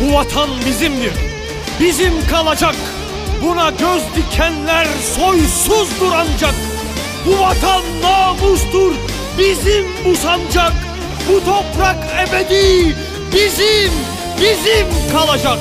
Bu vatan bizimdir. Bizim kalacak. Buna göz dikenler soysuzdur ancak. Bu vatan namustur. Bizim bu sancak. Bu toprak ebedi. Bizim, bizim kalacak.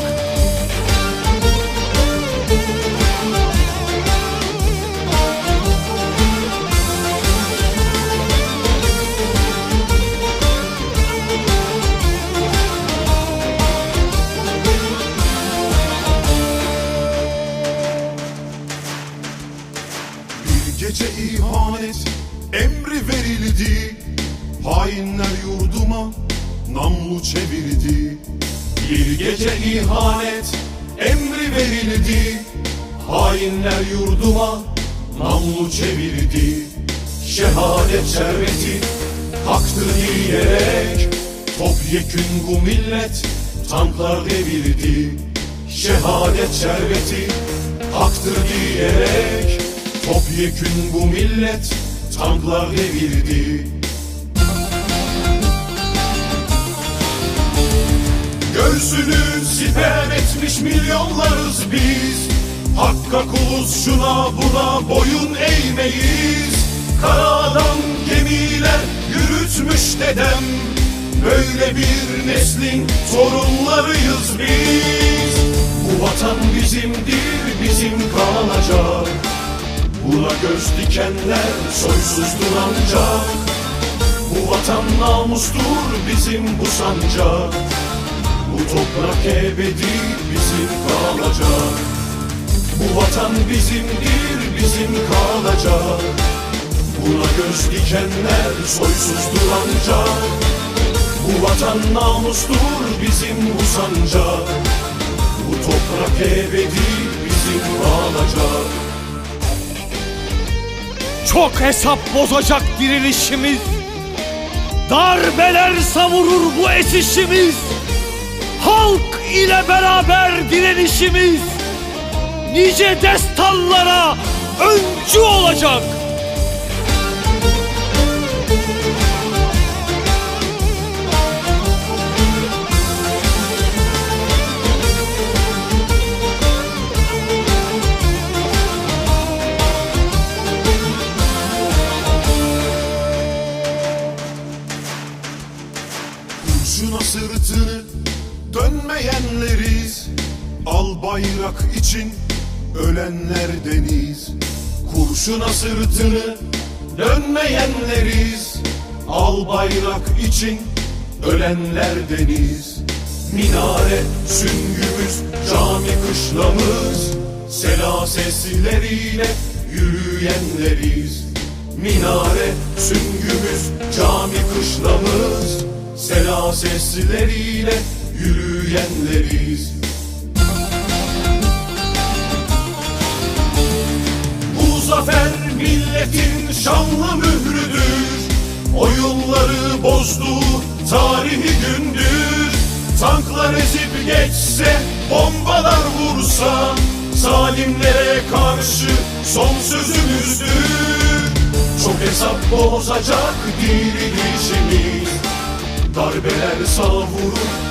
Hainler yurduma namlu çevirdi. Bir gece ihanet emri verildi. Hainler yurduma namlu çevirdi. Şehadet şerbeti haktır diyerek Topyekün bu millet tanklar devirdi. Şehadet şerbeti haktır diyerek Topyekün bu millet tanklar devirdi Göğsünü siper etmiş milyonlarız biz. Hakka kuluz şuna buna boyun eğmeyiz. Karadan gemiler yürütmüş dedem. Böyle bir neslin torunlarıyız biz. Bu vatan bizimdir bizim kalacak. Buna göz dikenler soysuzdur ancak Bu vatan namustur bizim bu sancak Bu toprak ebedi bizim kalacak. Bu vatan bizimdir bizim kalacak. Buna göz dikenler soysuzdur ancak Bu vatan namustur bizim bu sancak. Bu toprak ebedi bizim kalacak. Çok hesap bozacak dirilişimiz. Darbeler savurur bu esişimiz. Halk ile beraber direnişimiz. Nice destanlara öncü olacak. Kurşuna sırtını dönmeyenleriz. Al bayrak için ölenlerdeniz Kurşuna sırtını dönmeyenleriz. Al bayrak için ölenlerdeniz Minare süngümüz, cami kışlamız. Sela sesleriyle yürüyenleriz. Minare süngümüz, cami kışlamız. Sela yürüyenleriz Bu zafer milletin şanlı mührüdür. Oyunları bozdu tarihi gündür. Tanklar ezip geçse, bombalar vursa Zalimlere karşı son sözümüzdür. Çok hesap bozacak dirilişimiz Darbeler savurur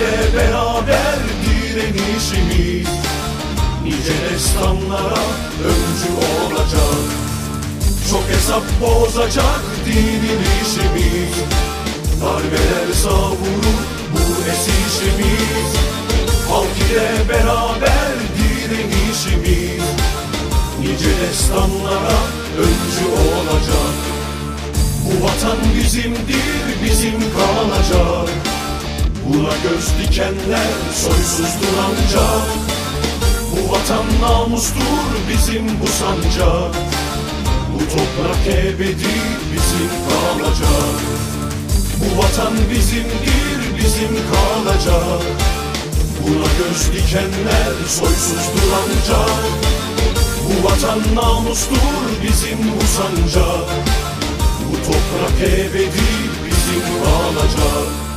İle beraber direnişimiz Nice destanlara öncü olacak. Çok hesap bozacak dirilişimiz Darbeler savurur bu esişimiz. Halk ile beraber direnişimiz Nice destanlara öncü olacak. Bu vatan bizimdir bizim kalacak Buna göz dikenler soysuzdur ancak Bu vatan namustur bizim bu sancak Bu toprak ebedi bizim kalacak. Bu vatan bizimdir bizim kalacak. Buna göz dikenler soysuzdur ancak Bu vatan namustur bizim bu sancak Bu toprak ebedi bizim kalacak